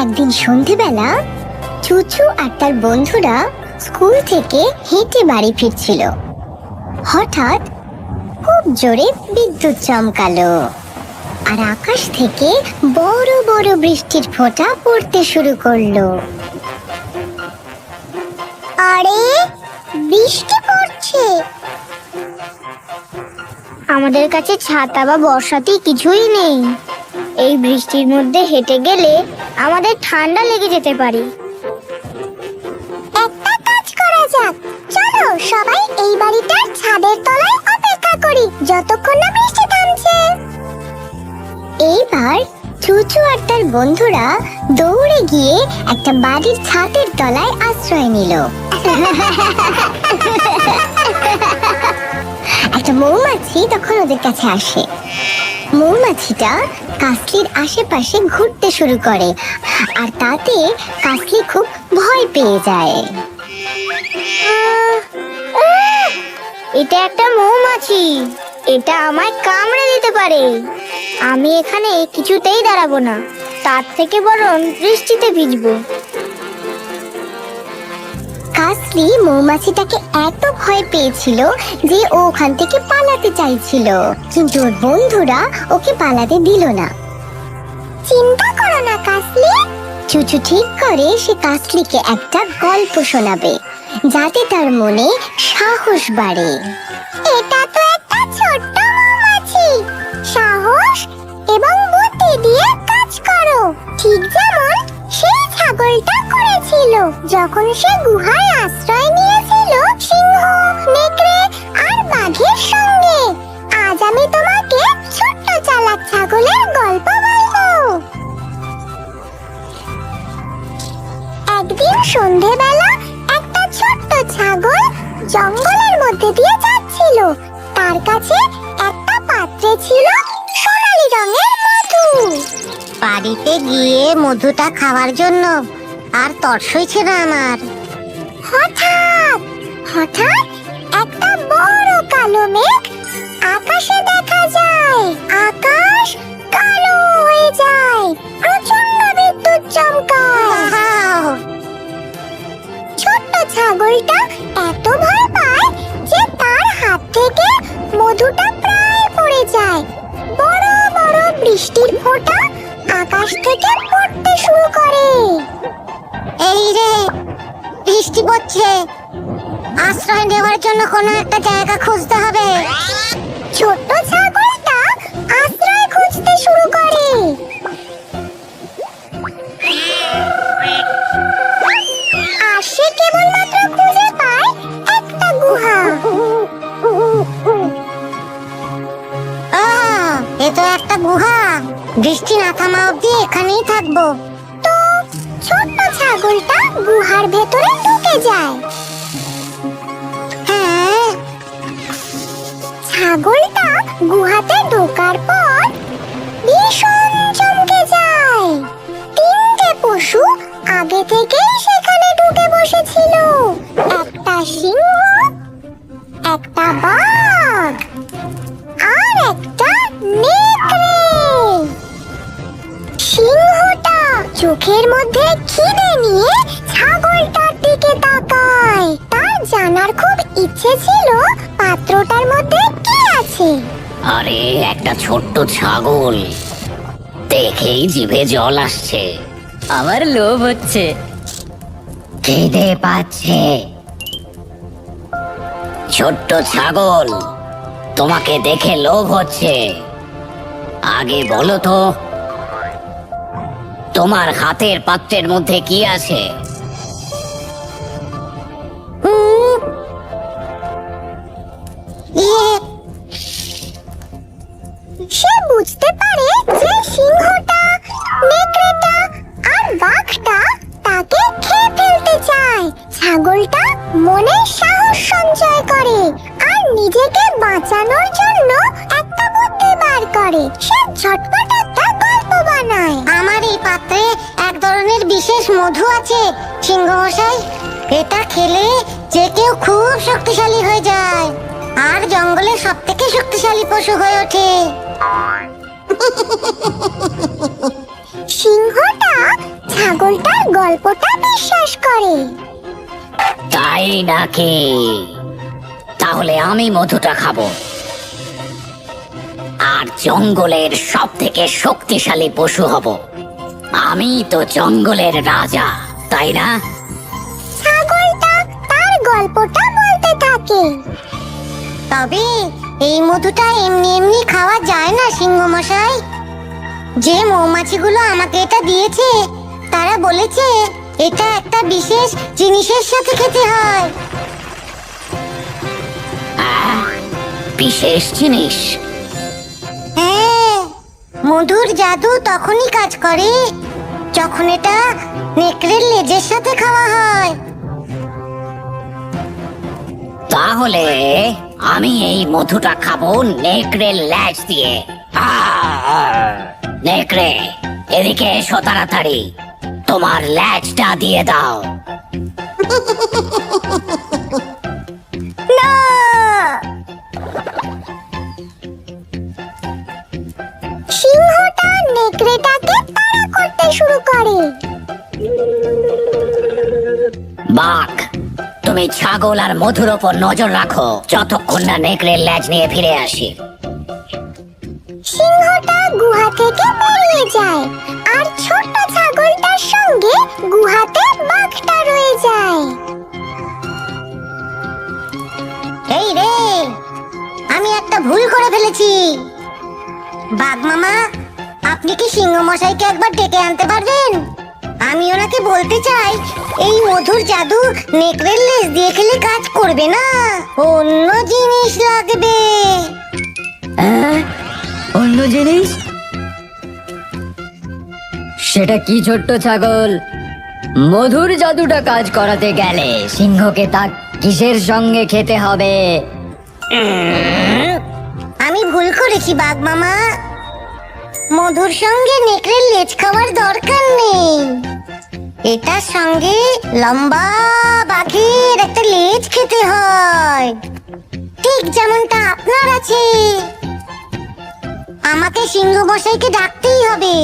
একদিন সন্ধেবেলা চুচু আর তার বন্ধুরা স্কুল থেকে হেঁটে বাড়ি ফিরছিল। হঠাৎ খুব জোরে বিদ্যুৎ চমকালো আর আকাশ থেকে বড় বড় বৃষ্টির ফোঁটা পড়তে শুরু করল। আরে, বৃষ্টি পড়ছে। আমাদের কাছে ছাতা বা বর্ষাতি কিছুই নেই। এই বৃষ্টির মধ্যে হেঁটে গেলে আমাদের ঠান্ডা লেগে যেতে পারে। একটা কাজ করা যাক। চলো সবাই এই বাড়িটার ছাদের তলায় অপেক্ষা করি যতক্ষণ না বৃষ্টি থামছে। এইবার চুচু আর তার বন্ধুরা দৌড়ে গিয়ে একটা বাড়ির ছাদের তলায় আশ্রয় নিল। একটা মৌমাছি তখন ওদের কাছে আসে। মৌমাছিটা কাসলির আশেপাশে ঘুরতে শুরু করে, আর তাতে কাসলি খুব ভয় পেয়ে যায়। এটা একটা মৌমাছি। এটা আমায় কামড়ে দিতে পারে। আমি এখানে কিছুতেই দাঁড়াবো না। তার থেকে বরং বৃষ্টিতে ভিজবো। কাসলি মৌমাছিটাকে এত ভয় পেয়েছিল যে ও ওখান থেকে পালাতে চাইছিল। কিন্তু ওর বন্ধুরা ওকে পালাতে দিল না। চিন্তা করো না, কাসলি। চুচু ঠিক করে সে কাসলিকে একটা গল্প শোনাবে, যাতে তার মনে সাহস বাড়ে। এটা তো একটা ছোট্ট মৌমাছি। সাহস এবং বুদ্ধি দিয়ে কাজ করো। ঠিক যেমন সেই ছাগলটা করেছিল যখন সে গুহায় আশ্রয় নিয়েছিল সিংহ, নেকড়ে আর বাঘের সঙ্গে। আজ আমি তোমাকে ছোট্ট চালাক ছাগলের গল্প বলব। একদিন সন্ধেবেলা একটা ছোট্ট ছাগল জঙ্গলের মধ্যে দিয়ে যাচ্ছিল। তার কাছে একটা পাত্রে ছিল সোনালী রঙের মধু। বাড়িতে গিয়ে মধুটা খাওয়ার জন্য আর তর সইছে না আমার। হঠাৎ হঠাৎ একটা বড় কালো মেঘ আকাশে দেখা যায়। আকাশ কালো হয়ে যায় প্রচণ্ড বিদ্যুৎ চমকায়। ছোট্ট ছাগলটা এত ভয় পায় যে তার হাত থেকে মধুটা প্রায় পড়ে যায়। বড় বড় বৃষ্টির ফোঁটা আকাশ থেকে পড়তে শুরু করে। এই রে বৃষ্টি পড়ছে। আশ্রয় নেওয়ার জন্য কোনো একটা জায়গা খুঁজতে হবে। ছোট্ট ছাগলটা আশ্রয় খুঁজতে শুরু করে। আর একটা গুহা। একটা গুহা। বৃষ্টি না থামা অব্দি এখানেই থাকব। গুহার ভেতরে ঢুকে যায়। হ্যাঁ ছাগলটা গুহাতে ঢোকার পর জানার খুব ইচ্ছে ছিল পাত্রটার মধ্যে কি আছে? আরে, একটা ছোট্ট ছাগল। দেখেই জিভে জল আসছে। আমার লোভ হচ্ছে। খিদে পাচ্ছে। ছোট্ট ছাগল, তোমাকে দেখে লোভ হচ্ছে। আগে বলো তো, তোমার হাতের পাত্রের মধ্যে কি আছে? ছাগলটা মনে সাহস সঞ্চয় করে আর নিজেকে বাঁচানোর জন্য একটা বুদ্ধি বার করে। সে ঝটপট একটা গল্প বানায়। আমার এই পাত্রে এক ধরনের বিশেষ মধু আছে সিংহ মশাই এটা খেলে যে কেউ খুব শক্তিশালী হয়ে যায়। আর জঙ্গলে সব থেকে শক্তিশালী পশু হয়ে ওঠে। সিংহটা ছাগলটার গল্পটা বিশ্বাস করে। তাই নাকি? তাহলে আমি মধুটা খাব। আর জঙ্গলের সব থেকে শক্তিশালী পশু হব। আমি তো জঙ্গলের রাজা, তাই না? তার গল্পটা বলতে থাকে। তবে এই মধুটা এমনি এমনি খাওয়া যায় না সিংহ মশাই যে মৌমাছিগুলো আমাকে এটা দিয়েছে, তারা বলেছে এটা একটা বিশেষ জিনিসের সাথে খেতে হয়। বিশেষ জিনিস? হ্যাঁ মধুর জাদু তখনই কাজ করে যখন এটা নেকড়ের লেজের সাথে খাওয়া হয়। তাহলে আমি এই মধুটা খাব নেকড়ের ল্যাজ দিয়ে! নেকড়ে এদিকে এসো তাড়াতাড়ি। তোমার ল্যাজটা দিয়ে দাও। না! সিংহটা নেকড়েটাকে তাড়া করতে শুরু করে। বাঘ তুমি ছাগল আর মধুর ওপর নজর রাখো যতক্ষণ না নেকড়ের ল্যাজ নিয়ে ফিরে আসি। সিংহটা গুহা থেকে বেরিয়ে যায় আর ছোট্ট গুহাতে বাঘটা রয়ে যায়। এই রে আমি একটা ভুল করে ফেলেছি। বাঘ মামা আপনি কি সিংহ মশাইকে একবার ডেকে আনতে পারবেন? আমি ওনাকে বলতে চাই এই মধুর জাদু নেকড়ের লেজ দিয়ে খেলে কাজ করবে না অন্য জিনিস লাগবে। অন্য জিনিস? সেটা কি ছোট্ট ছাগল? মধুর জাদুটা কাজ করাতে গেলে সিংহকে তা কিসের সঙ্গে খেতে হবে? আমি ভুল করেছি, বাঘ মামা। মধুর সঙ্গে নেকড়ের লেজ খাওয়ার দরকার নেই। এটার সঙ্গে লম্বা বাঘের একটা লেজ খেতে হয়। ঠিক যেমনটা আপনার আছে। আমাকে সিংহ মশাইকে ডাকতেই হবে।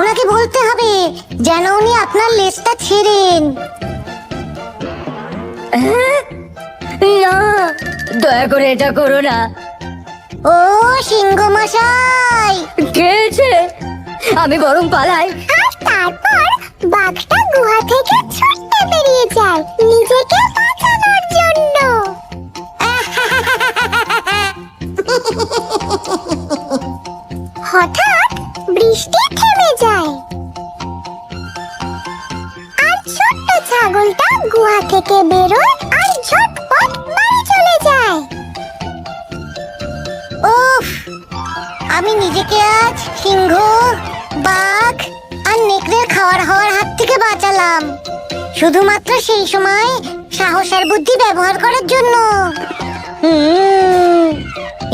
ওনাকে বলতে হবে যেন উনি আপনার লেজটা ছেড়েন। না দয়া করে এটা করো না। ও সিংহ মশাই খেয়েছে। আমি বরং পালাই। আর তারপর বাঘটা গুহা থেকে ছুটতে বেরিয়ে যায় নিজেকে বাঁচানোর জন্য। হঠাৎ থেকে বেরোয় আর ঝটপট বাড়ি চলে যায়। উফ, আমি নিজেকে আজ সিংহ, বাঘ আর নেকড়ের খাওয়ার হওয়ার হাত থেকে বাঁচালাম। শুধুমাত্র সেই সময় সাহস আর বুদ্ধি ব্যবহার করার জন্য।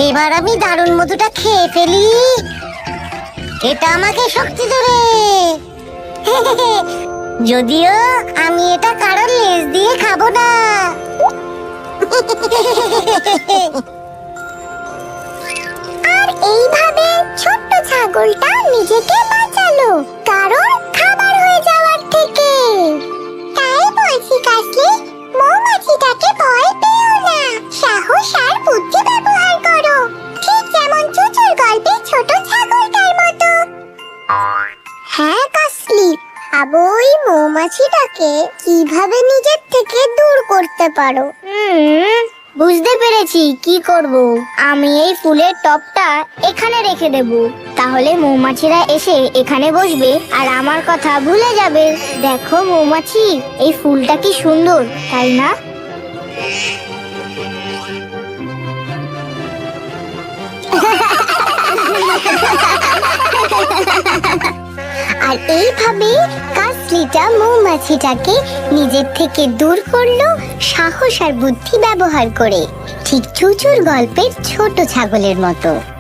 এবার আমি দারুণ মধুটা খেয়ে ফেলি। এটা আমাকে শক্তি দেবে। যদিও আমি এটা কারোর লেজ দিয়ে খাব না। আর এইভাবে ছোট্ট ছাগলটা নিজেকে বাঁচালো কারণ খাবার হয়ে যাওয়ার থেকে। তাই বলছি, কাসলি। মৌমাছিটাকে কীভাবে নিজের থেকে দূর করতে পারো? বুঝতে পেরেছি। কি করব? আমি এই ফুলের টপটা এখানে রেখে দেব। তাহলে মৌমাছিরা এসে এখানে বসবে আর আমার কথা ভুলে যাবে। দেখো মৌমাছি এই ফুলটা কি সুন্দর তাই না? আর এইভাবে কাসলিটা মৌমাছিটাকে নিজের থেকে দূর করল, সাহস আর বুদ্ধি ব্যবহার করে। ঠিক চুচুর গল্পের ছোট ছাগলের মতো।